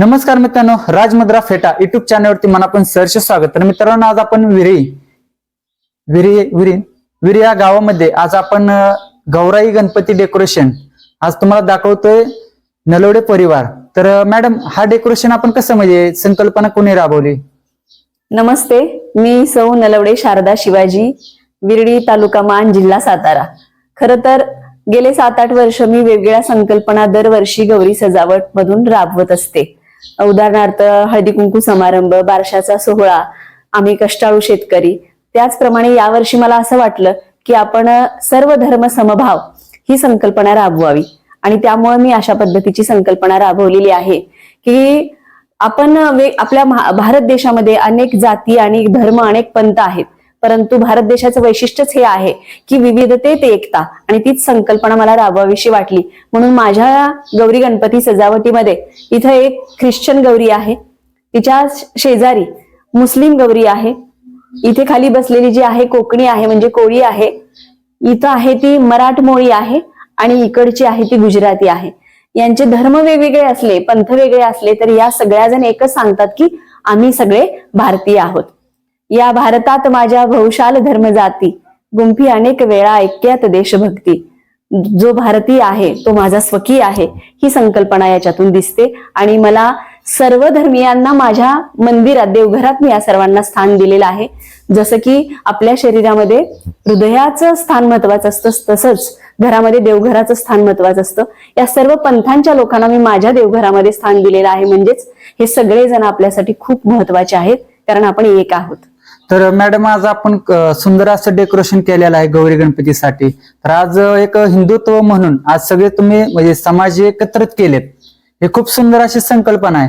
नमस्कार मित्रांनो राजमुद्रा फेटा युट्यूब चॅनलवरती पण सहर्ष स्वागत. तर मित्रांनो आज आपण विरी विरी विरी विरी या गावामध्ये आज आपण गौराई गणपती डेकोरेशन आज तुम्हाला दाखवतोय नलवडे परिवार. तर मॅडम हा डेकोरेशन आपण कसं म्हणजे संकल्पना कोणी राबवली? नमस्ते मी सौ नलवडे शारदा शिवाजी विरडी तालुका मान जिल्हा सातारा. खर तर गेले सात आठ वर्ष मी वेगवेगळ्या संकल्पना दरवर्षी गौरी सजावट मधून राबवत असते. उदाहरणार्थ हळदी कुंकू समारंभ बारशाचा सोहळा आम्ही कष्टाळू शेतकरी. त्याचप्रमाणे यावर्षी मला असं वाटलं की आपण सर्व धर्म समभाव ही संकल्पना राबवावी. आणि त्यामुळे मी अशा पद्धतीची संकल्पना राबवलेली आहे की आपण आपल्या भारत देशामध्ये अनेक जाती आणि धर्म अनेक पंथ आहेत. परंतु भारत देशाचं वैशिष्ट्यच हे आहे की विविधतेत एकता. आणि तीच संकल्पना मला राबवावीशी वाटली. म्हणून माझ्या गौरी गणपती सजावटीमध्ये इथं एक ख्रिश्चन गौरी आहे. तिच्या शेजारी मुस्लिम गौरी आहे. इथे खाली बसलेली जी आहे कोकणी आहे म्हणजे कोळी आहे इथं आहे ती मराठमोळी आहे आणि इकडची आहे ती गुजराती आहे. यांचे धर्म वेगवेगळे असले पंथ वेगळे असले तरी या सगळ्या जण एकच सांगतात की आम्ही सगळे भारतीय आहोत. या भारतात माझ्या भौशाल धर्म जाती गुंफी अनेक वेळा ऐक्यात देशभक्ती. जो भारतीय आहे तो माझा स्वकीय आहे ही संकल्पना याच्यातून दिसते. आणि मला सर्व धर्मियांना माझ्या मंदिरात देवघरात मी या सर्वांना स्थान दिलेलं आहे. जसं की आपल्या शरीरामध्ये हृदयाचं स्थान महत्वाचं असतं तसंच घरामध्ये देवघराचं स्थान महत्वाचं असतं. या सर्व पंथांच्या लोकांना मी माझ्या देवघरामध्ये स्थान दिलेलं आहे. म्हणजेच हे सगळे जण आपल्यासाठी खूप महत्त्वाचे आहेत कारण आपण एक आहोत. तर मॅडम आज आपण सुंदर असं डेकोरेशन केलेलं आहे गौरी गणपतीसाठी. तर आज एक हिंदुत्व म्हणून आज सगळे तुम्ही म्हणजे समाज एकत्रित केलेत. हे खूप सुंदर अशी संकल्पना आहे.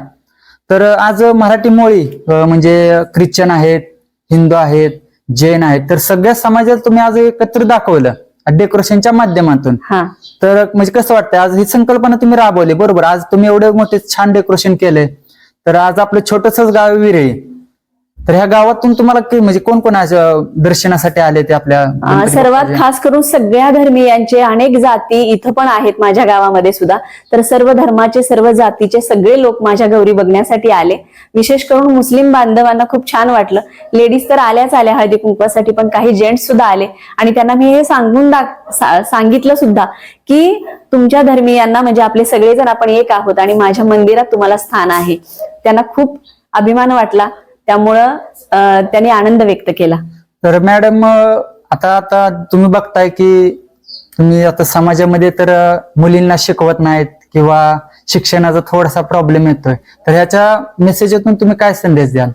तर आज मराठी मोळी म्हणजे ख्रिश्चन आहेत हिंदू आहेत जैन आहेत तर सगळ्या समाजाला तुम्ही आज एकत्र दाखवलं डेकोरेशनच्या माध्यमातून. हा. तर म्हणजे कसं वाटतं आज ही संकल्पना तुम्ही राबवली बरोबर. आज तुम्ही एवढे मोठे छान डेकोरेशन केले तर आज आपलं छोटसच गाव विरे तर ह्या गावातून तुम्हाला कि- म्हणजे कोण कोण दर्शनासाठी आले ते आपल्या अं, गणपती सर्वात? खास करून सगळ्या धर्मियांचे अनेक जाती इथं पण आहेत माझ्या गावामध्ये सुद्धा. तर सर्व धर्माचे सर्व जातीचे सगळे लोक माझ्या गौरी बघण्यासाठी आले. विशेष करून मुस्लिम बांधवांना खूप छान वाटलं. लेडीज तर आल्याच आल्या हळदी कुंकवासाठी पण काही जेंट्स सुद्धा आले. आणि त्यांना मी हे सांगून दाख- सा- सांगितलं सुद्धा की तुमच्या धर्मियांना म्हणजे आपले सगळेजण आपण एक आहोत आणि माझ्या मंदिरात तुम्हाला स्थान आहे. त्यांना खूप अभिमान वाटला. त्यामुळं त्यांनी आनंद व्यक्त केला. तर मॅडम आता आता तुम्ही बघताय की तुम्ही आता समाजामध्ये तर मुलींना शिकवत नाहीत किंवा शिक्षणाचा थोडासा प्रॉब्लेम येतोय. तर ह्याच्या मेसेजतून तुम्ही काय संदेश द्याल?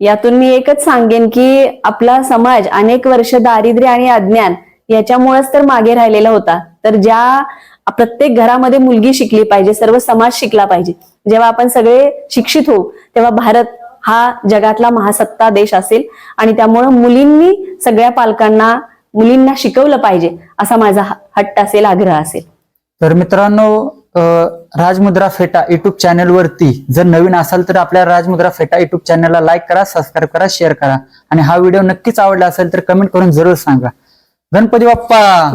यातून मी एकच सांगेन की आपला समाज अनेक वर्ष दारिद्र्य आणि अज्ञान याच्यामुळेच तर मागे राहिलेला होता. तर ज्या प्रत्येक घरामध्ये मुलगी शिकली पाहिजे सर्व समाज शिकला पाहिजे. जेव्हा आपण सगळे शिक्षित होऊ तेव्हा भारत हा जगातला महासत्ता देश असेल. आणि त्यामुळं मुलींनी सगळ्या पालकांना मुलींना शिकवलं पाहिजे असा माझा हट्ट असेल आग्रह असेल. तर मित्रांनो राजमुद्रा फेटा युट्यूब चॅनल वरती जर नवीन असाल तर आपल्या राजमुद्रा फेटा युट्यूब चॅनलला लाईक करा सबस्क्राईब करा शेअर करा. आणि हा व्हिडिओ नक्कीच आवडला असेल तर कमेंट करून जरूर सांगा. गणपती बाप्पा.